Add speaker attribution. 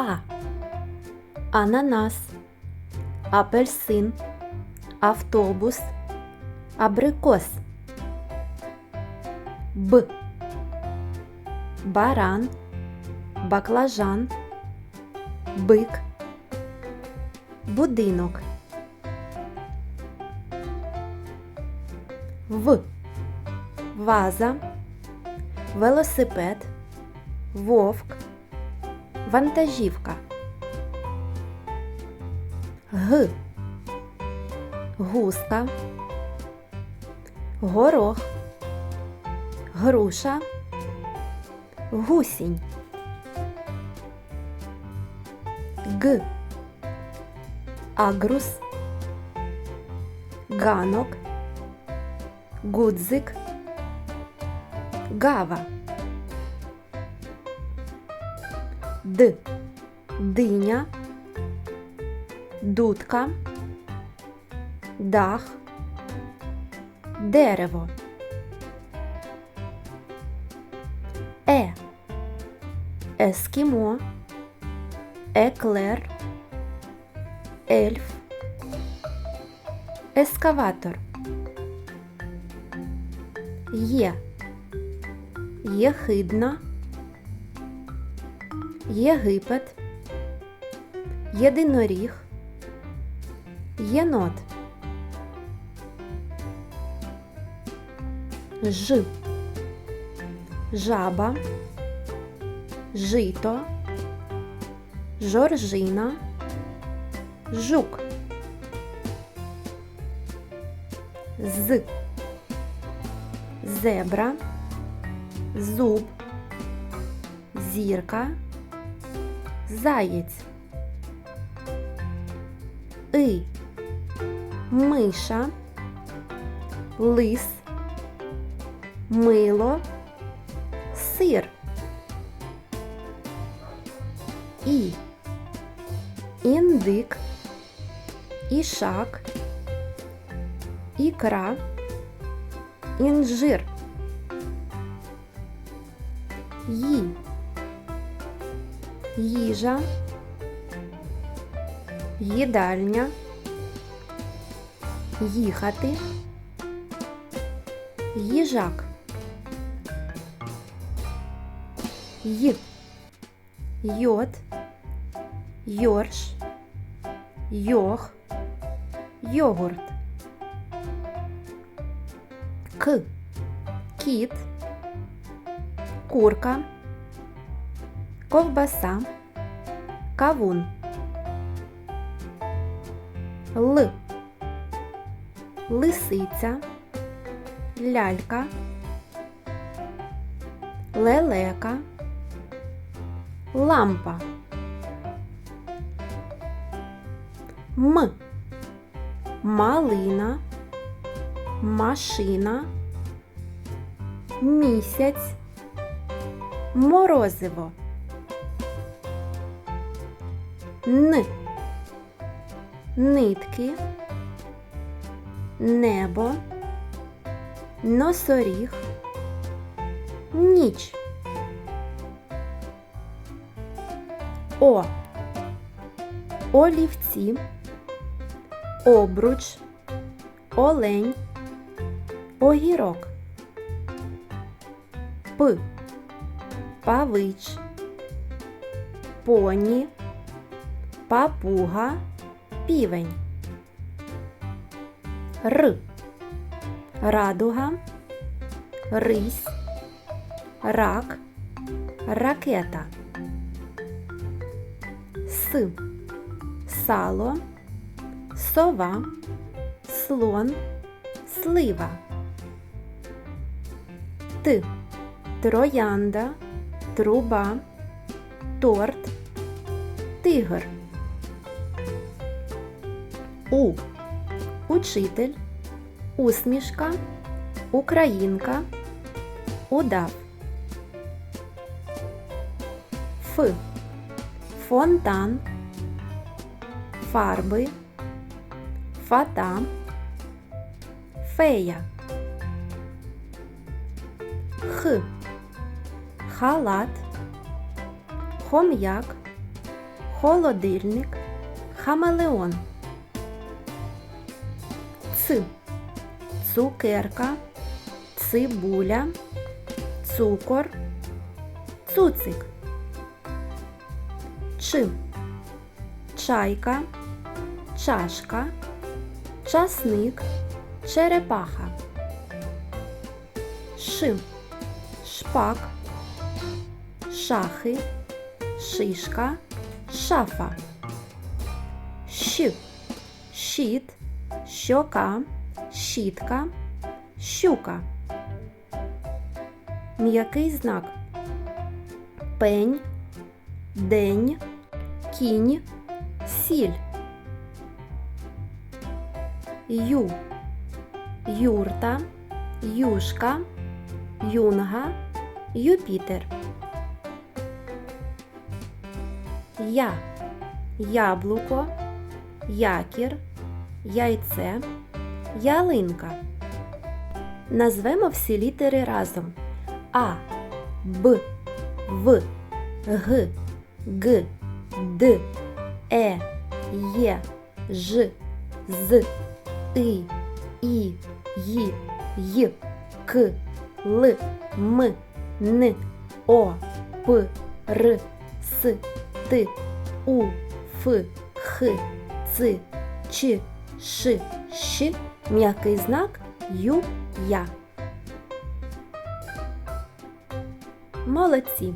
Speaker 1: А. Ананас, апельсин, автобус, абрикос. Б. Баран, баклажан, бик, будинок. В. Ваза, велосипед, вовк, вантажівка. Г. Гуска, горох, груша, гусінь. Г. Агрус, ганок, гудзик, гава. Д. Диня, дудка, дах, дерево. Е. Ескімо, еклер, ельф, ескаватор. Є. Єхидна, Єгипет, єдиноріг, єнот. Ж. Жаба, жито, жоржина, жук. З. Зебра, зуб, зірка, заєць. И. Миша, лис, мило, сир. І. Індик, ішак, ікра, інжир. Ї. Їжа, їдальня, їхати, їжак. Й. Йод, йорш, йох, йогурт. К. Кіт, курка, ковбаса, кавун. Л. Лисиця, лялька, лелека, лампа. М. Малина, машина, місяць, морозиво. Н. Нитки, небо, носоріг, ніч. О. Олівці, обруч, олень, огірок. П. Павич, поні, папуга, півень. Р. Радуга, рись, рак, ракета. С. Сало, сова, слон, слива. Т. Троянда, труба, торт, тигр. У. Учитель, усмішка, українка, удав. Ф. Фонтан, фарби, фата, фея. Х. Халат, хом'як, холодильник, хамелеон. Ц. Цукерка, цибуля, цукор, цуцик. Ч. Чайка, чашка, часник, черепаха. Ш. Шпак, шахи, шишка, шафа. Щ. Щит, щока, щітка, щука. М'який знак. Пень, день, кінь, сіль. Ю. Юрта, юшка, юнга, Юпітер. Я. Яблуко, якір, яйце, ялинка. Назвемо всі літери разом. А, Б, В, Г, Г, Д, Е, Є, Ж, З, И, І, Й, Й, К, Л, М, Н, О, П, Р, С, Т, У, Ф, Х, Ц, Ч, Ш, Щ, м'який знак Ю, Я. Молодці!